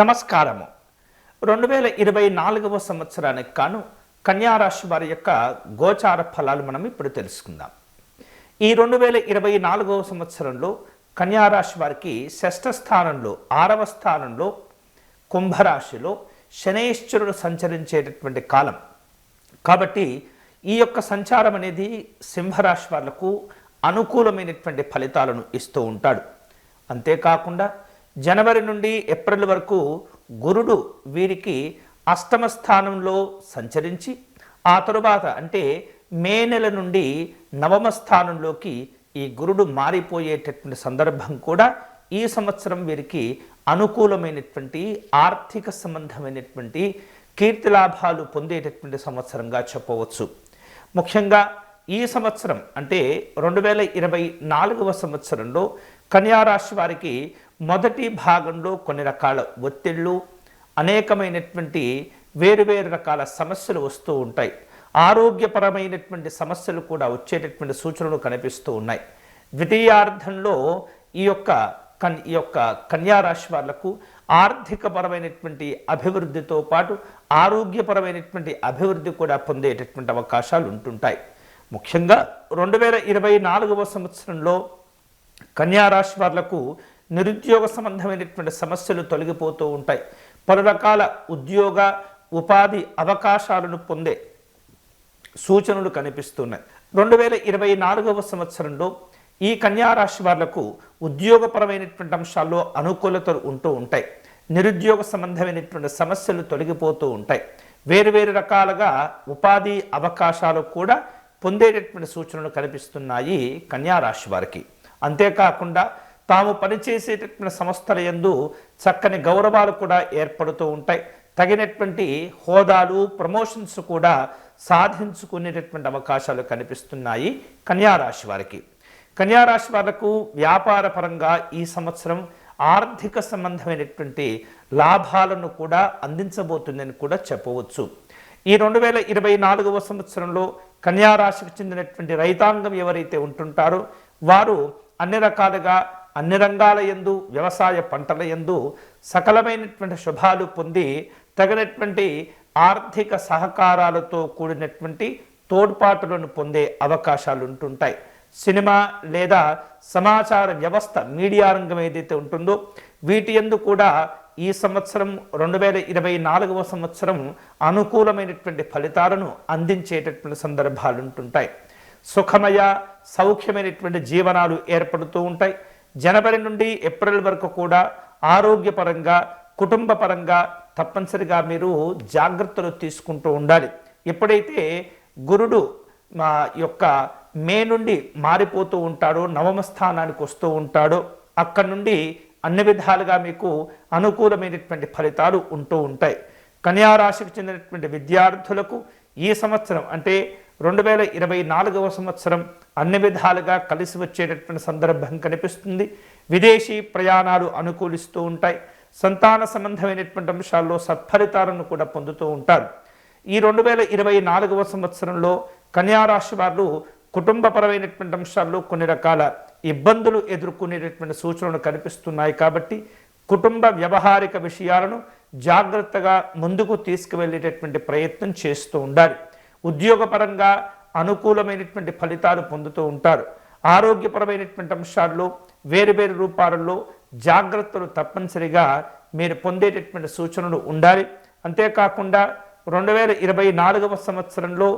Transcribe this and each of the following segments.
నమస్కారము. రెండు వేల ఇరవై నాలుగవ సంవత్సరానికి కాను కన్యారాశి వారి యొక్క గోచార ఫలాలు మనం ఇప్పుడు తెలుసుకుందాం. ఈ రెండు వేల ఇరవై నాలుగవ సంవత్సరంలో కన్యారాశి వారికి షష్ఠ స్థానంలో ఆరవ స్థానంలో కుంభరాశిలో శనేశ్వరుడు సంచరించేటటువంటి కాలం. కాబట్టి ఈ యొక్క సంచారం అనేది సింహరాశి వాళ్ళకు అనుకూలమైనటువంటి ఫలితాలను ఇస్తూ ఉంటాడు. అంతేకాకుండా జనవరి నుండి ఏప్రిల్ వరకు గురుడు వీరికి అష్టమ స్థానంలో సంచరించి ఆ తరువాత అంటే మే నెల నుండి నవమ స్థానంలోకి ఈ గురుడు మారిపోయేటటువంటి సందర్భం కూడా ఈ సంవత్సరం వీరికి అనుకూలమైనటువంటి ఆర్థిక సంబంధమైనటువంటి కీర్తి లాభాలు పొందేటటువంటి సంవత్సరంగా చెప్పవచ్చు. ముఖ్యంగా ఈ సంవత్సరం అంటే రెండు వేల ఇరవై నాలుగవ సంవత్సరంలో కన్యారాశి వారికి మొదటి భాగంలో కొన్ని రకాల ఒత్తిళ్ళు అనేకమైనటువంటి వేరువేరు రకాల సమస్యలు వస్తూ ఉంటాయి. ఆరోగ్యపరమైనటువంటి సమస్యలు కూడా వచ్చేటటువంటి సూచనలు కనిపిస్తూ ఉన్నాయి. ద్వితీయార్థంలో ఈ యొక్క కన్ ఈ యొక్క కన్యారాశి వాళ్ళకు ఆర్థికపరమైనటువంటి అభివృద్ధితో పాటు ఆరోగ్యపరమైనటువంటి అభివృద్ధి కూడా పొందేటటువంటి అవకాశాలు ఉంటుంటాయి. ముఖ్యంగా రెండు వేల ఇరవై నాలుగవ సంవత్సరంలో కన్యారాశి వాళ్ళకు నిరుద్యోగ సంబంధమైనటువంటి సమస్యలు తొలగిపోతూ ఉంటాయి. పలు రకాల ఉద్యోగ ఉపాధి అవకాశాలను పొందే సూచనలు కనిపిస్తున్నాయి. రెండు వేల ఇరవై నాలుగవ సంవత్సరంలో ఈ కన్యారాశి వాళ్ళకు ఉద్యోగపరమైనటువంటి అంశాల్లో అనుకూలతలు ఉంటూ ఉంటాయి. నిరుద్యోగ సంబంధమైనటువంటి సమస్యలు తొలగిపోతూ ఉంటాయి. వేరువేరు రకాలుగా ఉపాధి అవకాశాలు కూడా పొందేటటువంటి సూచనలు కనిపిస్తున్నాయి కన్యారాశి వారికి. అంతేకాకుండా తాము పనిచేసేటటువంటి సంస్థల యందు చక్కని గౌరవాలు కూడా ఏర్పడుతూ ఉంటాయి. తగినటువంటి హోదాలు ప్రమోషన్స్ కూడా సాధించుకునేటటువంటి అవకాశాలు కనిపిస్తున్నాయి కన్యారాశి వారికి. కన్యారాశి వాళ్ళకు వ్యాపార పరంగా ఈ సంవత్సరం ఆర్థిక సంబంధమైనటువంటి లాభాలను కూడా అందించబోతుందని కూడా చెప్పవచ్చు. ఈ రెండు వేల ఇరవై నాలుగవ సంవత్సరంలో కన్యారాశికి చెందినటువంటి రైతాంగం ఎవరైతే ఉంటుంటారో వారు అన్ని రకాలుగా అన్ని రంగాల యందు వ్యవసాయ పంటల యందు సకలమైనటువంటి శుభాలు పొంది తగినటువంటి ఆర్థిక సహకారాలతో కూడినటువంటి తోడ్పాటులను పొందే అవకాశాలు ఉంటుంటాయి సినిమా లేదా సమాచార వ్యవస్థ మీడియా రంగం ఏదైతే ఉంటుందో వీటి ఎందు కూడా ఈ సంవత్సరం రెండు వేల ఇరవై నాలుగవ సంవత్సరం అనుకూలమైనటువంటి ఫలితాలను అందించేటటువంటి సందర్భాలు ఉంటుంటాయి సుఖమయ సౌఖ్యమైనటువంటి జీవనాలు ఏర్పడుతూ ఉంటాయి. జనవరి నుండి ఏప్రిల్ వరకు కూడా ఆరోగ్యపరంగా కుటుంబ పరంగా తప్పనిసరిగా మీరు జాగ్రత్తలు తీసుకుంటూ ఉండాలి. ఎప్పుడైతే గురుడు మా యొక్క మే నుండి మారిపోతూ ఉంటాడో నవమ స్థానానికి వస్తూ ఉంటాడో అక్కడి నుండి అన్ని విధాలుగా మీకు అనుకూలమైనటువంటి ఫలితాలు ఉంటూ ఉంటాయి. కన్యారాశికి చెందినటువంటి విద్యార్థులకు ఈ సంవత్సరం అంటే రెండు వేల ఇరవై నాలుగవ సంవత్సరం అన్ని విధాలుగా కలిసి వచ్చేటటువంటి సందర్భం కనిపిస్తుంది. విదేశీ ప్రయాణాలు అనుకూలిస్తూ ఉంటాయి. సంతాన సంబంధమైనటువంటి అంశాల్లో సత్ఫలితాలను కూడా పొందుతూ ఉంటారు. ఈ రెండు వేల ఇరవై నాలుగవ సంవత్సరంలో కన్యారాశి వారు కుటుంబపరమైనటువంటి అంశాల్లో కొన్ని రకాల ఇబ్బందులు ఎదుర్కొనేటటువంటి సూచనలు కనిపిస్తున్నాయి కాబట్టి కుటుంబ వ్యవహారిక విషయాలను జాగ్రత్తగా ముందుకు తీసుకువెళ్ళేటటువంటి ప్రయత్నం చేస్తూ ఉండాలి. ఉద్యోగపరంగా అనుకూలమైనటువంటి ఫలితాలు పొందుతూ ఉంటారు. ఆరోగ్యపరమైనటువంటి అంశాల్లో వేరు వేరు రూపాలలో జాగ్రత్తలు తప్పనిసరిగా మీరు పొందేటటువంటి సూచనలు ఉండాలి. అంతేకాకుండా రెండు వేల ఇరవై నాలుగవ సంవత్సరంలో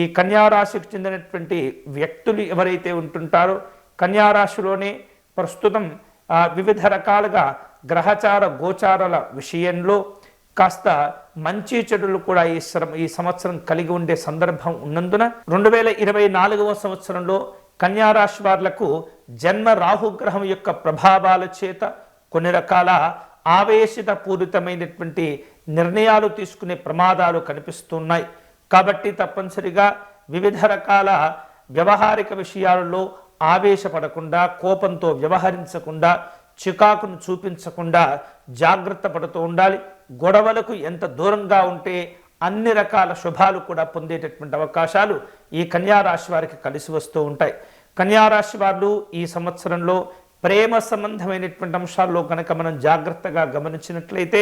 ఈ కన్యారాశికి చెందినటువంటి వ్యక్తులు ఎవరైతే ఉంటుంటారో కన్యారాశిలోనే ప్రస్తుతం వివిధ రకాలుగా గ్రహచార గోచారాల విషయంలో కాస్త మంచి చెడులు కూడా ఈ శ్రమ ఈ సంవత్సరం కలిగి ఉండే సందర్భం ఉన్నందున రెండు వేల ఇరవై నాలుగవ సంవత్సరంలో కన్యారాశి వారులకు జన్మ రాహుగ్రహం యొక్క ప్రభావాల చేత కొన్ని రకాల ఆవేశిత పూరితమైనటువంటి నిర్ణయాలు తీసుకునే ప్రమాదాలు కనిపిస్తున్నాయి. కాబట్టి తప్పనిసరిగా వివిధ రకాల వ్యవహారిక విషయాలలో ఆవేశపడకుండా కోపంతో వ్యవహరించకుండా చికాకును చూపించకుండా జాగ్రత్త పడుతూ ఉండాలి. గొడవలకు ఎంత దూరంగా ఉంటే అన్ని రకాల శుభాలు కూడా పొందేటటువంటి అవకాశాలు ఈ కన్యా రాశి వారికి కలిసి వస్తూ ఉంటాయి. కన్యా రాశి వారు ఈ సంవత్సరంలో ప్రేమ సంబంధమైనటువంటి అంశాల్లో కనుక మనం జాగ్రత్తగా గమనించినట్లయితే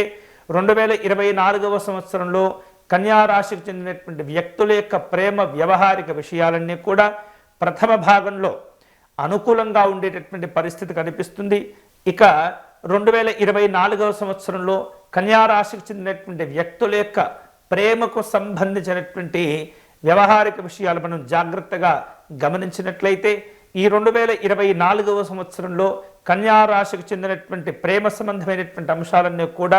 రెండు వేల ఇరవై నాలుగవ సంవత్సరంలో కన్యా రాశికి చెందినటువంటి వ్యక్తుల యొక్క ప్రేమ వ్యవహారిక విషయాలన్నీ కూడా ప్రథమ భాగంలో అనుకూలంగా ఉండేటటువంటి పరిస్థితి కనిపిస్తుంది. ఇక రెండు వేల ఇరవై నాలుగవ సంవత్సరంలో కన్యా రాశికి చెందినటువంటి వ్యక్తుల యొక్క ప్రేమకు సంబంధించినటువంటి వ్యవహారిక విషయాలు మనం జాగ్రత్తగా గమనించినట్లయితే ఈ రెండు వేల ఇరవై నాలుగవ సంవత్సరంలో కన్యా రాశికి చెందినటువంటి ప్రేమ సంబంధమైనటువంటి అంశాలన్నీ కూడా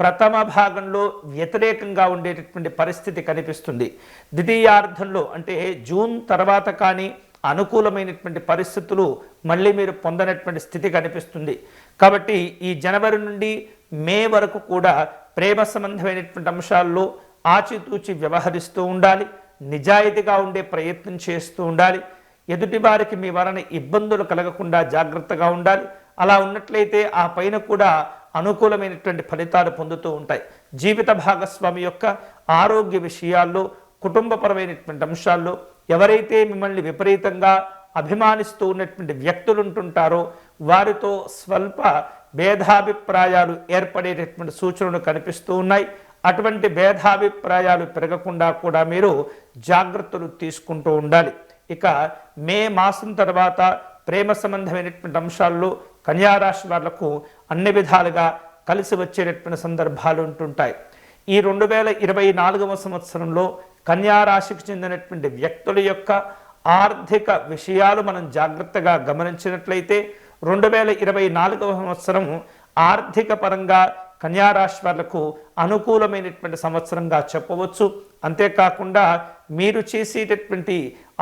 ప్రథమ భాగంలో వ్యతిరేకంగా ఉండేటటువంటి పరిస్థితి కనిపిస్తుంది. ద్వితీయార్థంలో అంటే జూన్ తర్వాత కానీ అనుకూలమైనటువంటి పరిస్థితులు మళ్ళీ మీరు పొందనటువంటి స్థితి కనిపిస్తుంది. కాబట్టి ఈ జనవరి నుండి మే వరకు కూడా ప్రేమ సంబంధమైనటువంటి అంశాల్లో ఆచితూచి వ్యవహరిస్తూ ఉండాలి నిజాయితీగా ఉండే ప్రయత్నం చేస్తూ ఉండాలి. ఎదుటి వారికి మీ వలన ఇబ్బందులు కలగకుండా జాగ్రత్తగా ఉండాలి. అలా ఉన్నట్లయితే ఆ పైన కూడా అనుకూలమైనటువంటి ఫలితాలు పొందుతూ ఉంటాయి. జీవిత భాగస్వామి యొక్క ఆరోగ్య విషయాల్లో కుటుంబపరమైనటువంటి అంశాల్లో ఎవరైతే మిమ్మల్ని విపరీతంగా అభిమానిస్తూ ఉన్నటువంటి వ్యక్తులు ఉంటుంటారో వారితో స్వల్ప భేదాభిప్రాయాలు ఏర్పడేటటువంటి సూచనలు కనిపిస్తూ ఉన్నాయి. అటువంటి భేదాభిప్రాయాలు పెరగకుండా కూడా మీరు జాగ్రత్తలు తీసుకుంటూ ఉండాలి. ఇక మే మాసం తర్వాత ప్రేమ సంబంధమైనటువంటి అంశాల్లో కన్యారాశి వాళ్ళకు అన్ని విధాలుగా కలిసి వచ్చేటటువంటి సందర్భాలు ఉంటుంటాయి. ఈ రెండు వేల ఇరవై నాలుగవ సంవత్సరంలో కన్యారాశికి చెందినటువంటి వ్యక్తుల యొక్క ఆర్థిక విషయాలు మనం జాగ్రత్తగా గమనించినట్లయితే రెండు వేల ఇరవై నాలుగవ సంవత్సరం ఆర్థిక పరంగా కన్యారాశి వాళ్ళకు అనుకూలమైనటువంటి సంవత్సరంగా చెప్పవచ్చు. అంతేకాకుండా మీరు చేసేటటువంటి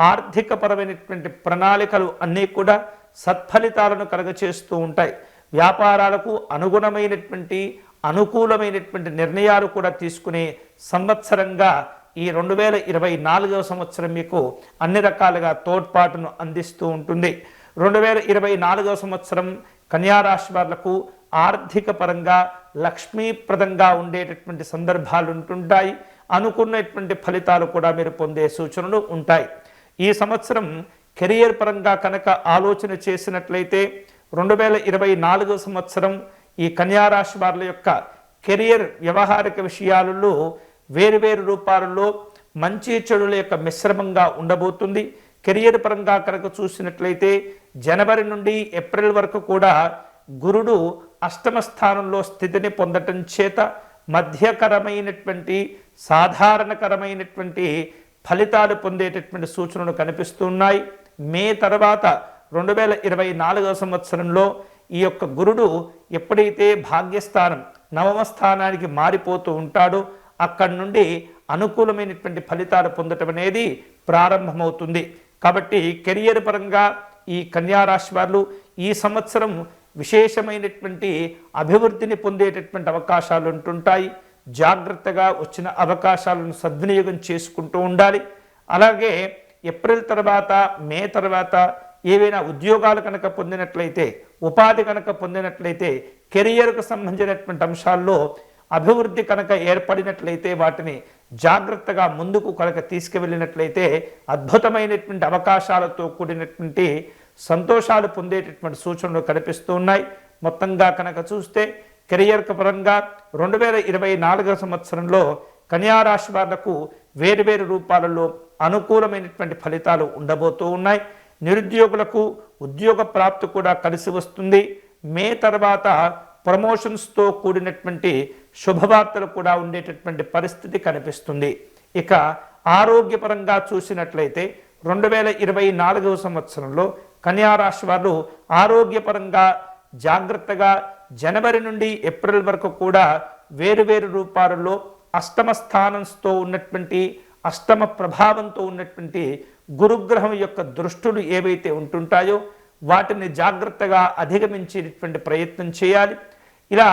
ఆర్థికపరమైనటువంటి ప్రణాళికలు అన్నీ కూడా సత్ఫలితాలను కలగచేస్తూ ఉంటాయి. వ్యాపారాలకు అనుగుణమైనటువంటి అనుకూలమైనటువంటి నిర్ణయాలు కూడా తీసుకునే సంవత్సరంగా ఈ రెండు వేల ఇరవై నాలుగవ సంవత్సరం మీకు అన్ని రకాలుగా తోడ్పాటును అందిస్తూ ఉంటుంది. రెండు వేల ఇరవై నాలుగవ సంవత్సరం కన్యారాశి వాళ్ళకు ఆర్థిక పరంగా లక్ష్మీప్రదంగా ఉండేటటువంటి సందర్భాలు ఉంటుంటాయి అనుకున్నటువంటి ఫలితాలు కూడా మీరు పొందే సూచనలు ఉంటాయి. ఈ సంవత్సరం కెరియర్ పరంగా కనుక ఆలోచన చేసినట్లయితే రెండు వేల ఇరవై నాలుగో సంవత్సరం ఈ కన్యారాశి వారి యొక్క కెరియర్ వ్యవహారిక విషయాలలో వేరువేరు రూపాలలో మంచి చెడుల యొక్క మిశ్రమంగా ఉండబోతుంది. కెరియర్ పరంగా కనుక చూసినట్లయితే జనవరి నుండి ఏప్రిల్ వరకు కూడా గురుడు అష్టమ స్థానంలో స్థితిని పొందటం చేత మధ్యకరమైనటువంటి సాధారణకరమైనటువంటి ఫలితాలు పొందేటటువంటి సూచనలు కనిపిస్తున్నాయి మే తర్వాత రెండు వేల ఇరవై నాలుగవ సంవత్సరంలో ఈ యొక్క గురుడు ఎప్పుడైతే భాగ్యస్థానం నవమ స్థానానికి మారిపోతూ ఉంటాడో అక్కడి నుండి అనుకూలమైనటువంటి ఫలితాలు పొందటం అనేది ప్రారంభమవుతుంది. కాబట్టి కెరియర్ పరంగా ఈ కన్యారాశి వారు ఈ సంవత్సరం విశేషమైనటువంటి అభివృద్ధిని పొందేటటువంటి అవకాశాలు ఉంటుంటాయి. జాగ్రత్తగా వచ్చిన అవకాశాలను సద్వినియోగం చేసుకుంటూ ఉండాలి. అలాగే ఏప్రిల్ తర్వాత మే తర్వాత ఏవైనా ఉద్యోగాలు కనుక పొందినట్లయితే ఉపాధి కనుక పొందినట్లయితే కెరియర్కు సంబంధించినటువంటి అంశాల్లో అభివృద్ధి కనుక ఏర్పడినట్లయితే వాటిని జాగ్రత్తగా ముందుకు కనుక తీసుకువెళ్ళినట్లయితే అద్భుతమైనటువంటి అవకాశాలతో కూడినటువంటి సంతోషాలు పొందేటటువంటి సూచనలు కనిపిస్తూ ఉన్నాయి. మొత్తంగా కనుక చూస్తే కెరియర్ పరంగా రెండు వేల ఇరవై నాలుగవ సంవత్సరంలో కన్యారాశి వాళ్ళకు వేరువేరు రూపాలలో అనుకూలమైనటువంటి ఫలితాలు ఉండబోతూ ఉన్నాయి. నిరుద్యోగులకు ఉద్యోగ ప్రాప్తి కూడా కలిసి వస్తుంది. మే తర్వాత ప్రమోషన్స్తో కూడినటువంటి శుభవార్తలు కూడా ఉండేటటువంటి పరిస్థితి కనిపిస్తుంది. ఇక ఆరోగ్యపరంగా చూసినట్లయితే రెండు వేల ఇరవై నాలుగవ సంవత్సరంలో కన్యారాశి వారు ఆరోగ్యపరంగా జాగ్రత్తగా జనవరి నుండి ఏప్రిల్ వరకు కూడా వేరువేరు రూపాలలో అష్టమ స్థానంతో ఉన్నటువంటి అష్టమ ప్రభావంతో ఉన్నటువంటి గురుగ్రహం యొక్క దృష్టులు ఏవైతే ఉంటుంటాయో వాటిని జాగ్రత్తగా అధిగమించేటటువంటి ప్రయత్నం చేయాలి. ఇలా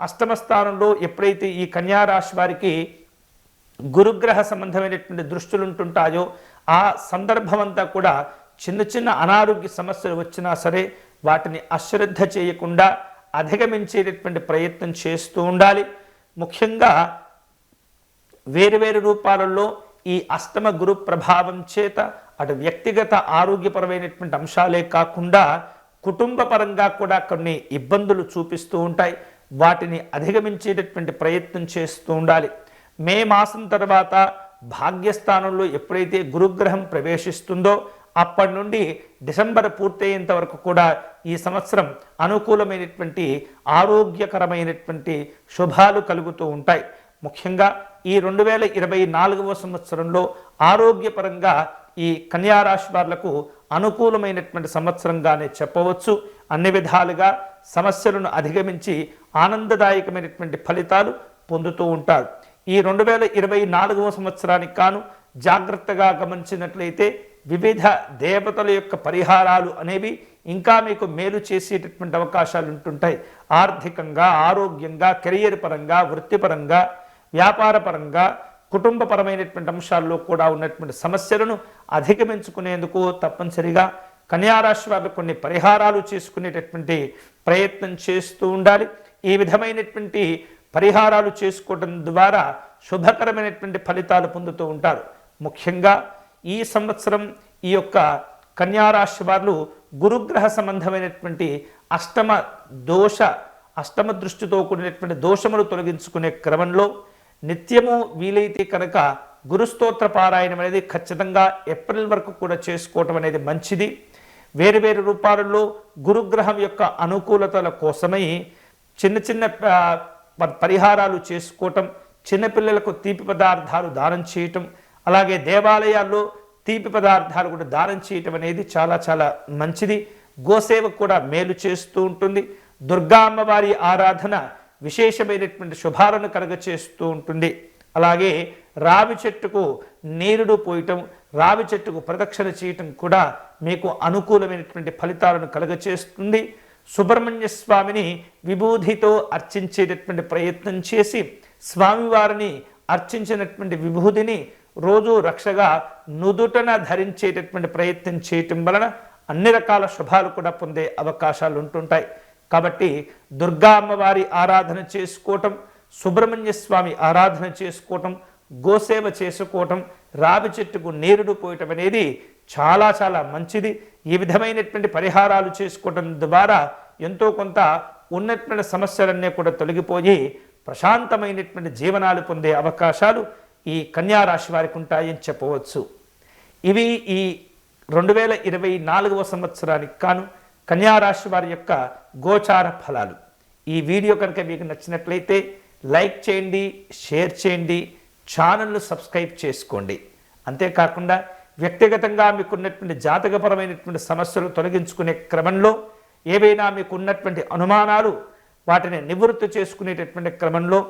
అష్టమ స్థానంలో ఎప్పుడైతే ఈ కన్యారాశి వారికి గురుగ్రహ సంబంధమైనటువంటి దృష్టులు ఉంటుంటాయో ఆ సందర్భం అంతా కూడా చిన్న చిన్న అనారోగ్య సమస్యలు వచ్చినా సరే వాటిని అశ్రద్ధ చేయకుండా అధిగమించేటటువంటి ప్రయత్నం చేస్తూ ఉండాలి. ముఖ్యంగా వేరువేరు రూపాలలో ఈ అష్టమ గురు ప్రభావం చేత అటు వ్యక్తిగత ఆరోగ్యపరమైనటువంటి అంశాలే కాకుండా కుటుంబ పరంగా కూడా కొన్ని ఇబ్బందులు చూపిస్తూ ఉంటాయి. వాటిని అధిగమించేటటువంటి ప్రయత్నం చేస్తూ ఉండాలి. మే మాసం తర్వాత భాగ్యస్థానంలో ఎప్పుడైతే గురుగ్రహం ప్రవేశిస్తుందో అప్పటి నుండి డిసెంబర్ పూర్తయ్యేంత వరకు కూడా ఈ సంవత్సరం అనుకూలమైనటువంటి ఆరోగ్యకరమైనటువంటి శుభాలు కలుగుతూ ఉంటాయి. ముఖ్యంగా ఈ రెండు వేల ఇరవై నాలుగవ సంవత్సరంలో ఆరోగ్యపరంగా ఈ కన్యారాశి వారులకు అనుకూలమైనటువంటి సంవత్సరంగానే చెప్పవచ్చు. అన్ని విధాలుగా సమస్యలను అధిగమించి ఆనందదాయకమైనటువంటి ఫలితాలు పొందుతూ ఉంటారు. ఈ రెండు వేల ఇరవై నాలుగవ సంవత్సరానికి కాను జాగ్రత్తగా గమనించినట్లయితే వివిధ దేవతల యొక్క పరిహారాలు అనేవి ఇంకా మీకు మేలు చేసేటటువంటి అవకాశాలు ఉంటుంటాయి. ఆర్థికంగా ఆరోగ్యంగా కెరియర్ పరంగా వృత్తిపరంగా వ్యాపారపరంగా కుటుంబపరమైనటువంటి అంశాల్లో కూడా ఉన్నటువంటి సమస్యలను అధిగమించుకునేందుకు తప్పనిసరిగా కన్యారాశి వారు కొన్ని పరిహారాలు చేసుకునేటటువంటి ప్రయత్నం చేస్తూ ఉండాలి. ఈ విధమైనటువంటి పరిహారాలు చేసుకోవడం ద్వారా శుభకరమైనటువంటి ఫలితాలు పొందుతూ ఉంటారు. ముఖ్యంగా ఈ సంవత్సరం ఈ యొక్క కన్యారాశి వారు గురుగ్రహ సంబంధమైనటువంటి అష్టమ దోష అష్టమ దృష్టితో కూడినటువంటి దోషములు తొలగించుకునే క్రమంలో నిత్యము వీలైతే కనుక గురుస్తోత్ర పారాయణం అనేది ఖచ్చితంగా ఏప్రిల్ వరకు కూడా చేసుకోవటం అనేది మంచిది. వేరు వేరు రూపాలలో గురుగ్రహం యొక్క అనుకూలతల కోసమై చిన్న చిన్న పరిహారాలు చేసుకోవటం చిన్నపిల్లలకు తీపి పదార్థాలు దానం చేయటం అలాగే దేవాలయాల్లో తీపి పదార్థాలు కూడా దానం చేయటం అనేది చాలా చాలా మంచిది. గోసేవ కూడా మేలు చేస్తూ ఉంటుంది. దుర్గా అమ్మవారి ఆరాధన విశేషమైనటువంటి శుభాలను కలగచేస్తూ ఉంటుంది. అలాగే రావి చెట్టుకు నీరుడు పోయటం రావి చెట్టుకు ప్రదక్షిణ చేయటం కూడా మీకు అనుకూలమైనటువంటి ఫలితాలను కలగచేస్తుంది. సుబ్రహ్మణ్య స్వామిని విభూతితో అర్చించేటటువంటి ప్రయత్నం చేసి స్వామివారిని అర్చించినటువంటి విభూతిని రోజు రక్షగా నుదుటన ధరించేటటువంటి ప్రయత్నం చేయటం వలన అన్ని రకాల శుభాలు కూడా పొందే అవకాశాలు ఉంటుంటాయి. కాబట్టి దుర్గా అమ్మవారి ఆరాధన చేసుకోవటం సుబ్రహ్మణ్య స్వామి ఆరాధన చేసుకోవటం గోసేవ చేసుకోవటం రావి చెట్టుకు నేరుడు పోయటం అనేది చాలా చాలా మంచిది. ఈ విధమైనటువంటి పరిహారాలు చేసుకోవటం ద్వారా ఎంతో కొంత ఉన్నటువంటి సమస్యలన్నీ కూడా తొలగిపోయి ప్రశాంతమైనటువంటి జీవనాలు పొందే అవకాశాలు ఈ కన్యారాశి వారికి ఉంటాయని చెప్పవచ్చు. ఇవి ఈ రెండు వేల ఇరవై నాలుగవ సంవత్సరానికి కాను కన్యా రాశి వారి యొక్క గోచార ఫలాలు. ఈ వీడియో కనుక మీకు నచ్చినట్లయితే లైక్ చేయండి షేర్ చేయండి ఛానల్ను సబ్స్క్రైబ్ చేసుకోండి. అంతేకాకుండా వ్యక్తిగతంగా మీకున్నటువంటి జాతకపరమైనటువంటి సమస్యలు తొలగించుకునే క్రమంలో ఏవైనా మీకు ఉన్నటువంటి అనుమానాలు వాటిని నివృత్తి చేసుకునేటటువంటి క్రమంలో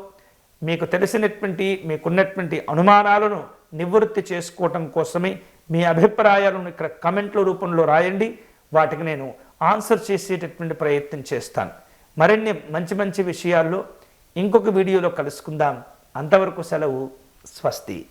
మీకు తెలిసినటువంటి మీకున్నటువంటి అనుమానాలను నివృత్తి చేసుకోవటం కోసమే మీ అభిప్రాయాలను ఇక్కడ కమెంట్ల రూపంలో రాయండి. వాటికి నేను ఆన్సర్ చేసేటటువంటి ప్రయత్నం చేస్తాను. మరిన్ని మంచి మంచి విషయాల్లో ఇంకొక వీడియోలో కలుసుకుందాం. అంతవరకు సెలవు. స్వస్తి.